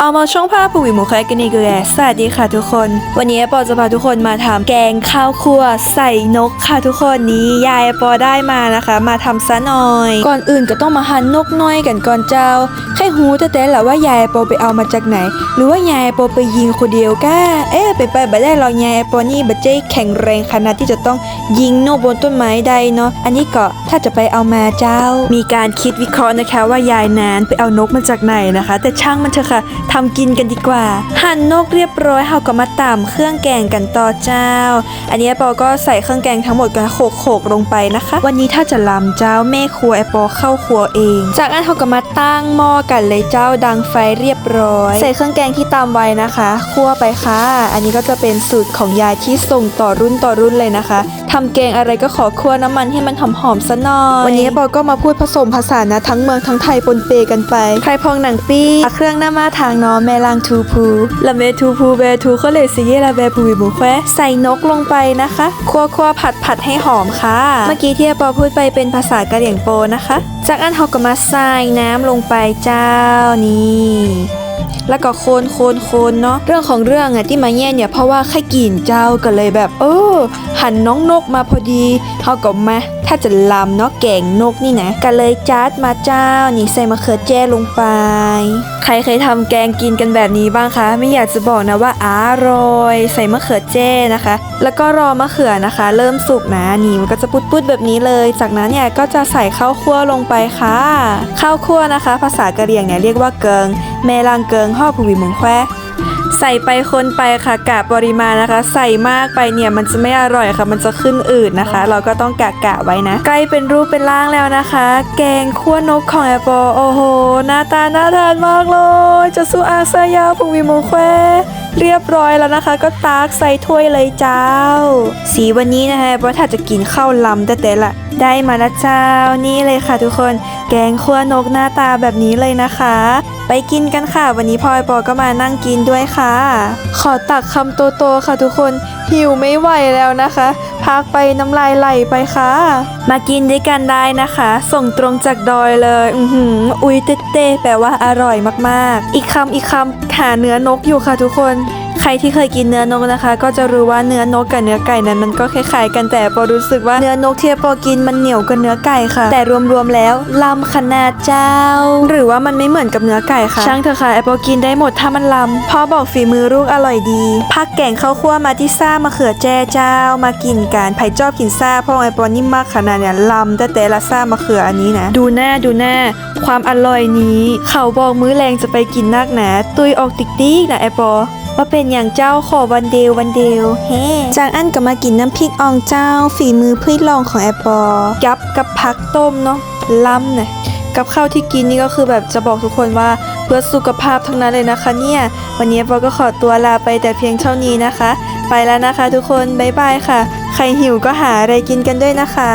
เอามาช่องภาพผู้วิหมูแคกันอีกแล้วสวัสดีค่ะทุกคน วันนี้ปอจะพาทุกคนมาทำแกงข้าวคั่วใส่นกค่ะทุกคนนี้ยายปอได้มานะคะ มาทำซะหน่อย ก่อนอื่นก็ต้องมาหั่นนกน้อยกันก่อนเจ้า แค่หูแต่แต่ละว่ายายปอไปเอามาจากไหน หรือว่ายายปอไปยิงคนเดียวก้าเอ๊ะไปไปไปได้เรายายปอนี่บัจเจแข็งแรงขนาดที่จะต้องยิงนกบนต้นไม้ได้เนาะอันนี้ก็ถ้าจะไปเอามาเจ้า มีการคิดวิเคราะห์นะคะว่ายายนานไปเอานกมาจากไหนนะคะ แต่ช่างมันเถอะค่ะทำกินกันดีกว่า หั่นนกเรียบร้อยเฮาก็มาตำเครื่องแกงกันต่อเจ้า อันนี้แอปเปอก็ใส่เครื่องแกงทั้งหมดกันโขกโขกๆลงไปนะคะ วันนี้ถ้าจะลำเจ้าแม่ครัวแอปเปอเข้าครัวเอง จากนั้นเฮาก็มาตั้งหม้อกันเลยเจ้าดังไฟเรียบร้อย ใส่เครื่องแกงที่ตำไว้นะคะคั่วไปค่ะ อันนี้ก็จะเป็นสูตรของยายที่ส่งต่อรุ่นต่อรุ่นเลยนะคะทำแกงอะไรก็ขอคั่วน้ำมันให้มันหอมๆซะหน่อย วันนี้แอปเปอก็มาพูดผสมผสานนะทั้งเมืองทั้งไทยปนเปกันไป ใครพองหนังปี้อะเครื่องหน้ามาทางเนอแม่ลางทูพูละเมทูพูเบทูก็เลยสิเยละเบพูวิบุแควใส่นกลงไปนะคะคั่วคั่วผัดผัดให้หอมค่ะ เมื่อกี้ที่ปอพูดไปเป็นภาษากะเหรี่ยงโปนะคะ จากนั้นเราก็มาใส่น้ำลงไปเจ้านี่ แล้วก็โคนโคนโคนเนาะเรื่องของเรื่องอะที่มาแย่เนี่ยเพราะว่าไข่กินเจ้าก็เลยแบบ เออหันน้องนกมาพอดีเขาก็มาถ้าจะลำเนาะแกงนกนี่นะก็เลยจัดมาเจ้านี่ใส่มะเขือแจ้ลงไป ใครเคยทำแกงกินกันแบบนี้บ้างคะ ไม่อยากจะบอกนะว่าอร่อย ใส่มะเขือแจ้นะคะ แล้วก็รอมะเขือนะคะ เริ่มสุกนะนี่มันก็จะปุดๆแบบนี้เลย จากนั้นเนี่ยก็จะใส่ข้าวคั่วลงไปค่ะข้าวคั่วนะคะ ภาษากะเหรี่ยงเนี่ยเรียกว่าเกิงแม่ลางเกิงห่อผูวิมงแควใส่ไปคนไปค่ะกะปริมาณนะคะ ใส่มากไปเนี่ยมันจะไม่อร่อยค่ะ มันจะขึ้นอืดนะคะ เราก็ต้องกะกะไว้นะใกล้เป็นรูปเป็นร่างแล้วนะคะ แกงคั่วนกของแอปเปิลโอ้โหหน้าตาน่าทานมากเลยจะสู้อาซายาพุงวิโมแคว เรียบร้อยแล้วนะคะ ก็ตากใส่ถ้วยเลยเจ้า สีวันนี้นะคะเพราะถ้าจะกินข้าวลำแต่แต่ละ ได้มาแล้วเจ้านี่เลยค่ะทุกคน แกงคั่วนกหน้าตาแบบนี้เลยนะคะ ไปกินกันค่ะ วันนี้พลอยปอก็มานั่งกินด้วยค่ะ ขอตักคำโตๆค่ะทุกคนหิวไม่ไหวแล้วนะคะ พักไปน้ำลายไหลไปค่ะ มากินด้วยกันได้นะคะ ส่งตรงจากดอยเลย อือหืออุยเต้เต้แปลว่าอร่อยมากๆ อีกคำอีกคำหาเนื้อนกอยู่ค่ะทุกคน ใครที่เคยกินเนื้อนกนะคะ ก็จะรู้ว่าเนื้อนกกับเนื้อไก่นั้นมันก็คล้ายๆกันแต่ปอรู้สึกว่าเนื้อนกที่ปอกินมันเหนียวกว่าเนื้อไก่ค่ะ แต่รวมๆแล้วลำขนาดเจ้า หรือว่ามันไม่เหมือนกับเนื้อไก่ค่ะ ช่างเถอะค่ะไอปอกินได้หมดถ้ามันลำพ่อบอกฝีมือลูกอร่อยดีพักแกงข้าวคั่วมาที่ซ่ามะเขือแจ้เจ้า มากินกันไผ่จอบกินซ่าเพราะไอปอนิ่มมากขนาดเนี่ยลำแต่แต่ละซ่ามะเขืออันนี้นะดูหน้าดูหน้า ความอร่อยนี้ เขาบอกมื้อแรงจะไปกินนักหนาตุยออกติ๊กๆนะไอปอว่าเป็นอย่างเจ้าขอวันเดียววันเดียวเฮจากอันก็มากินน้ำพริกอ่องเจ้า ฝีมือพี่ลองของแอปปอกับกับผักต้มเนาะล้ำเนะกับข้าวที่กินนี่ก็คือแบบจะบอกทุกคนว่าเพื่อสุขภาพทั้งนั้นเลยนะคะเนี่ย วันนี้ปอก็ขอตัวลาไปแต่เพียงเท่านี้นะคะ ไปแล้วนะคะทุกคน บ๊ายบายค่ะ ใครหิวก็หาอะไรกินกันด้วยนะคะ